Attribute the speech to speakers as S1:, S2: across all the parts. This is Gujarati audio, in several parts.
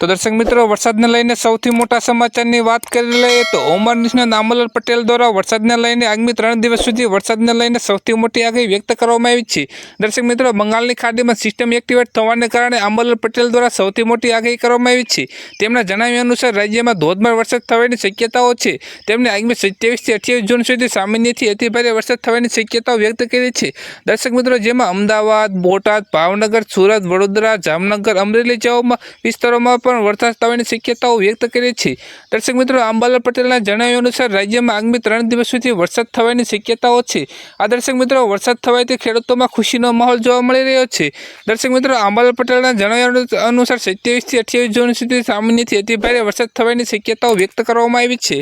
S1: તો દર્શક મિત્રો, વરસાદને લઈને સૌથી મોટા સમાચારની વાત કરી લઈએ તો ઓમર નિષ્ણાત નામલાલ પટેલ દ્વારા વરસાદને લઈને આગામી ત્રણ દિવસ સુધી વરસાદને લઈને સૌથી મોટી આગાહી વ્યક્ત કરવામાં આવી છે. દર્શક મિત્રો, બંગાળની ખાડીમાં સિસ્ટમ એક્ટિવેટ થવાને કારણે આંબલાલ પટેલ દ્વારા સૌથી મોટી આગાહી કરવામાં આવી છે. તેમના જણાવ્યા અનુસાર, રાજ્યમાં ધોધમાર વરસાદ થવાની શક્યતાઓ છે. તેમણે આગામી સત્યાવીસથી અઠ્યાવીસ જૂન સુધી સામાન્યથી અતિભારે વરસાદ થવાની શક્યતાઓ વ્યક્ત કરી છે. દર્શક મિત્રો, જેમાં અમદાવાદ, બોટાદ, ભાવનગર, સુરત, વડોદરા, જામનગર, અમરેલી જેવા વિસ્તારોમાં પણ વરસાદ થવાની શક્યતાઓ વ્યક્ત કરી છે. દર્શક મિત્રો, અંબાલાલ પટેલના જણાવ્યા અનુસાર રાજ્યમાં આગામી ત્રણ દિવસ સુધી વરસાદ થવાની શક્યતાઓ છે. આ દર્શક મિત્રો, વરસાદ થવાથી ખેડૂતોમાં ખુશીનો માહોલ જોવા મળી રહ્યો છે. દર્શક મિત્રો, અંબાલાલ પટેલના જણાવ્યા અનુસાર સત્યાવીસથી અઠ્યાવીસ જૂન સુધી સામાન્યથી અતિભારે વરસાદ થવાની શક્યતાઓ વ્યક્ત કરવામાં આવી છે.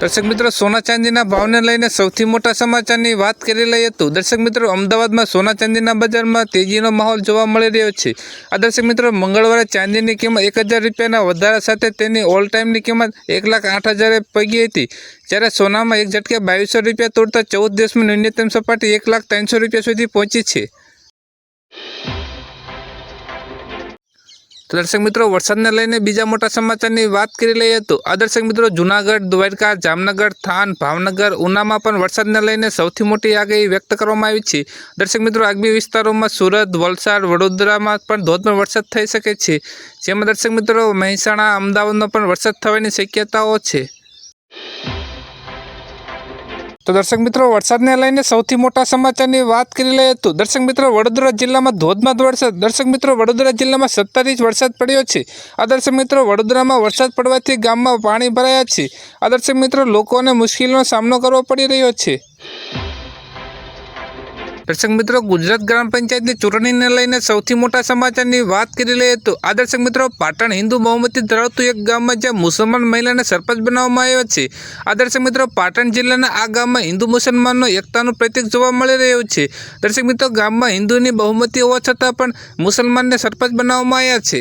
S1: દર્શક મિત્રો સોના ચાંદીના ભાવને લઈને સૌથી મોટા સમાચારની વાત કરી લઈએ તો દર્શક મિત્રો, અમદાવાદમાં સોના ચાંદીના બજારમાં તેજીનો માહોલ જોવા મળી રહ્યો છે. આ દર્શક મિત્રો, મંગળવારે ચાંદીની કિંમત એક હજાર રૂપિયાના વધારા સાથે તેની ઓલ ટાઈમની કિંમત એક લાખ આઠ હજારે પગી હતી. જ્યારે સોનામાં એક ઝટકે બાવીસો રૂપિયા તોડતા ચૌદ દેશમાં ન્યૂનતમ સપાટી એક લાખ ત્રણસો રૂપિયા સુધી પહોંચી છે. તો દર્શક મિત્રો, વરસાદને લઈને બીજા મોટા સમાચારની વાત કરી લઈએ તો આ દર્શક મિત્રો, જુનાગઢ, દ્વારકા, જામનગર, થાન, ભાવનગર, ઉનામાં પણ વરસાદને લઈને સૌથી મોટી આગાહી વ્યક્ત કરવામાં આવી છે. દર્શક મિત્રો આગમી વિસ્તારોમાં સુરત, વલસાડ, વડોદરામાં પણ ધોધમાર વરસાદ થઈ શકે છે. જેમાં દર્શક મિત્રો, મહેસાણા, અમદાવાદમાં પણ વરસાદ થવાની શક્યતાઓ છે. તો દર્શક મિત્રો, વરસાદને લઈને સૌથી મોટા સમાચારની વાત કરી લઈએ તો દર્શક મિત્રો, વડોદરા જિલ્લામાં ધોધમાર વરસાદ. દર્શક મિત્રો, વડોદરા જિલ્લામાં સત્તર ઇંચ વરસાદ પડ્યો છે. આ દર્શક મિત્રો, વડોદરામાં વરસાદ પડવાથી ગામમાં પાણી ભરાયા છે. આ દર્શક મિત્રો, લોકોને મુશ્કેલીનો સામનો કરવો પડી રહ્યો છે. દર્શક મિત્રો, ગુજરાત ગ્રામ પંચાયતની ચૂંટણીને લઈને સૌથી મોટા સમાચારની વાત કરી લઈએ તો આ દર્શક મિત્રો, પાટણ હિન્દુ બહુમતી ધરાવતું એક ગામમાં જ્યાં મુસલમાન મહિલાને સરપંચ બનાવવામાં આવ્યો છે. આ દર્શક મિત્રો, પાટણ જિલ્લાના આ ગામમાં હિન્દુ મુસલમાનનો એકતાનું પ્રતીક જોવા મળી રહ્યું છે. દર્શક મિત્રો, ગામમાં હિન્દુની બહુમતી હોવા છતાં પણ મુસલમાનને સરપંચ બનાવવામાં આવ્યા છે.